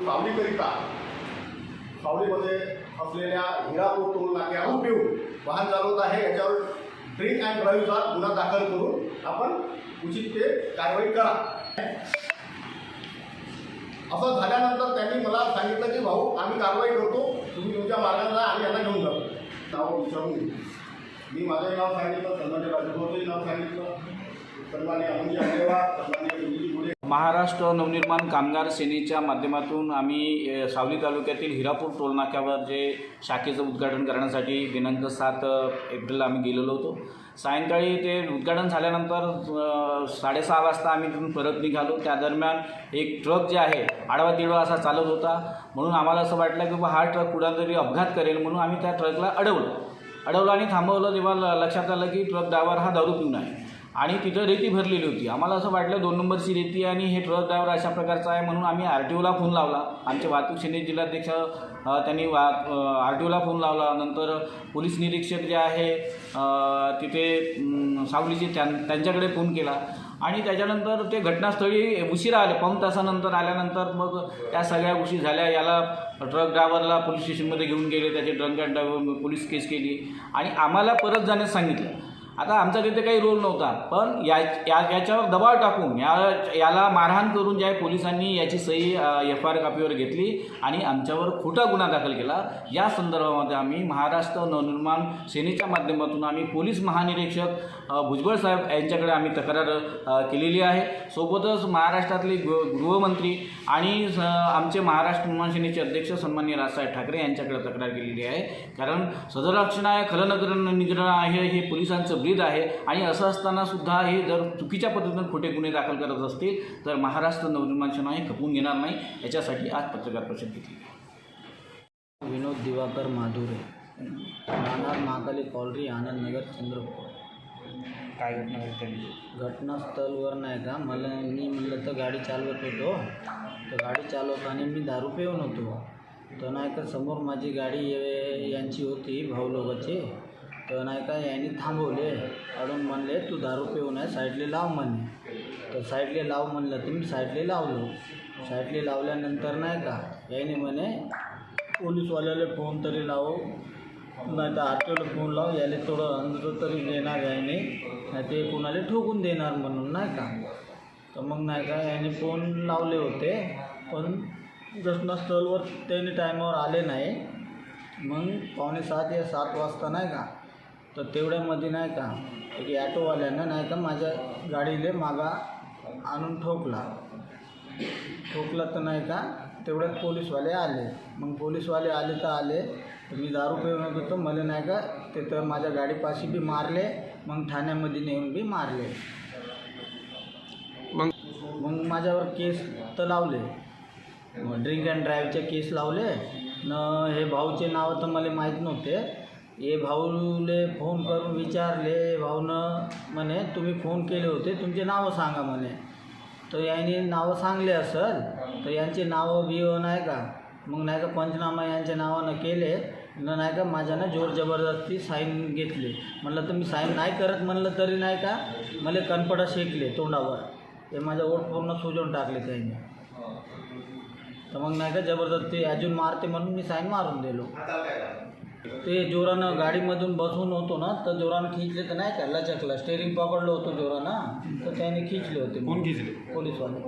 सावलीकरिता सावलीमध्ये असलेल्या हिरापूर टोल नाक्यावर पिऊन वाहन चालवत आहे. याच्यावर ड्रिंक अँड ड्राईव्हचा गुन्हा दाखल करून आपण उचित ते कारवाई करा. असं झाल्यानंतर त्यांनी मला सांगितलं की भाऊ आम्ही कारवाई करतो. तुम्ही तुमच्या मार्गाने जा आणि यांना घेऊन जातो नाव विचारून घे. मी माझंही नाव सांगितलं सन्मान्य राजभवनचंही नाव सांगितलं. सन्मान्य अमनजी आगेवार सन्मान्य महाराष्ट्र नवनिर्माण कामगार सेनेच्या माध्यमातून आम्ही सावली तालुक्यातील हिरापूर टोलनाक्यावर जे शाखेचं उद्घाटन करण्यासाठी दिनांक सात एप्रिलला आम्ही गेलेलो होतो. सायंकाळी ते उद्घाटन झाल्यानंतर साडेसहा वाजता आम्ही तिथून परत निघालो. त्या दरम्यान एक ट्रक जे आहे आडवा तिडवा असा चालत होता. म्हणून आम्हाला असं वाटलं की बा हा ट्रक कुठं तरी अपघात करेल म्हणून आम्ही त्या ट्रकला अडवलं. अडवलं आणि थांबवलं तेव्हा लक्षात आलं की ट्रक ड्रायव्हर हा दारू पिऊन आहे. आणि तिथं रेती भरलेली होती. आम्हाला असं वाटलं दोन नंबरची रेती आणि हे ट्रक ड्रायव्हर अशा प्रकारचा आहे म्हणून आम्ही आर टी ओला फोन लावला. आमचे वाहतूक सेने जिल्हाध्यक्ष त्यांनी वा आर टी ओला फोन लावला. नंतर पोलीस निरीक्षक जे आहे तिथे सावलीचे त्यां त्यांच्याकडे फोन केला. आणि त्याच्यानंतर ते घटनास्थळी उशिरा आले. पाऊण तासानंतर आल्यानंतर मग त्या सगळ्या गोष्टी झाल्या. याला ट्रक ड्रायव्हरला पोलीस स्टेशनमध्ये घेऊन गेले. त्याचे drunk and driver police case केली. आणि आम्हाला परत जाण्यास सांगितलं. आता आमचा तिथे काही रोल नव्हता. पण या या याच्यावर दबाव टाकून या याला मारहाण करून ज्या पोलिसांनी याची सही एफ आय आर कापीवर घेतली आणि आमच्यावर खोटा गुन्हा दाखल केला या संदर्भामध्ये आम्ही महाराष्ट्र नवनिर्माण सेनेच्या माध्यमातून आम्ही पोलीस महानिरीक्षक भुजबळ साहेब यांच्याकडे आम्ही तक्रार केलेली आहे. सोबतच महाराष्ट्रातले गृह गृहमंत्री आणि स- आमचे महाराष्ट्र निर्माण सेनेचे अध्यक्ष सन्मान्य राजसाहेब ठाकरे यांच्याकडे तक्रार केलेली आहे. कारण सदरक्षण आहे खलनकरण निग्रह आहे हे पोलिसांचं ब्रीद आहे. आणि असं असताना सुद्धा हे जर चुकीच्या पद्धतीनं खोटे गुन्हे दाखल करत असतील तर महाराष्ट्र नवनिर्माण सेना हे खपून घेणार नाही. याच्यासाठी आज पत्रकार परिषद घेतली. विनोद दिवाकर माधुरे राहणार महाकाली कॉलरी आनंद नगर चंद्रपूर. काय घटना घडली घटनास्थळवर नाही का? मला मी म्हणलं तर गाडी चालवत होतो. तर गाडी चालवताना मी दारू पिऊन होतो. तर नाही का समोर माझी गाडी यांची होती भाऊ लोकांची. तर नाही का यांनी थांबवले. अडून म्हणले तू दारू पिऊन आहे साईडले लाव म्हणे. तर साईडले लाव म्हणलं तर मी साईडले लावलो. साईडले लावल्यानंतर नाही का याने म्हणे पोलीसवाल्याला फोन तरी लाव नाही तर आरटीओला फोन लाव याला थोडं अंतर तरी देणार याने नाही ते कोणाला ठोकून देणार म्हणून नाही का. तर मग नाही का याने फोन लावले होते पण घटनास्थळवर त्याने टायमावर आले नाही. मग पावणे सात या सात वाजता नाही का तर तेवढ्यामध्ये नाही का एक ॲटोवाल्यानं नाही का माझ्या गाडीले मागा आणून ठोकला. ठोकला तर नाही का तेवढ्यात पोलीसवाले आले. मग पोलीसवाले आले तर आले. तर मी दारू पिऊन होतो तर मला नाही का तिथं माझ्या गाडीपाशी बी मारले मग ठाण्यामध्ये नेऊन बी मारले. मग? मग माझ्यावर केस तर लावले. ड्रिंक अँड ड्राईव्हचे केस लावले. न हे भाऊचे नाव तर मला माहीत नव्हते. ये भाऊले फोन करून विचारले भाऊनं म्हणे तुम्ही फोन केले होते तुमचे नावं सांगा म्हणे. तर यांनी नावं सांगले असेल तर यांचे नावं बिव नाही का? मग नाही का पंचनामा यांच्या नावानं केले न नाही का माझ्यानं जोर जबरदस्ती साईन घेतली. म्हणलं तर मी साईन नाही करत म्हणलं तरी नाही का? मला कनपडा शेकले तोंडावर. ते माझं ओठ पूर्ण सुजवून टाकले त्यांनी. तर मग नाही का जबरदस्ती अजून मारते म्हणून मी साईन मारून दिलो. ते जोरानं गाडीमधून बसून होतो ना तर जोरानं खिचले तर नाही का लचकला. स्टेरिंग पकडलं होतं जोरानं तर त्याने खिचले होते. कोण खिचले? पोलीसवाले.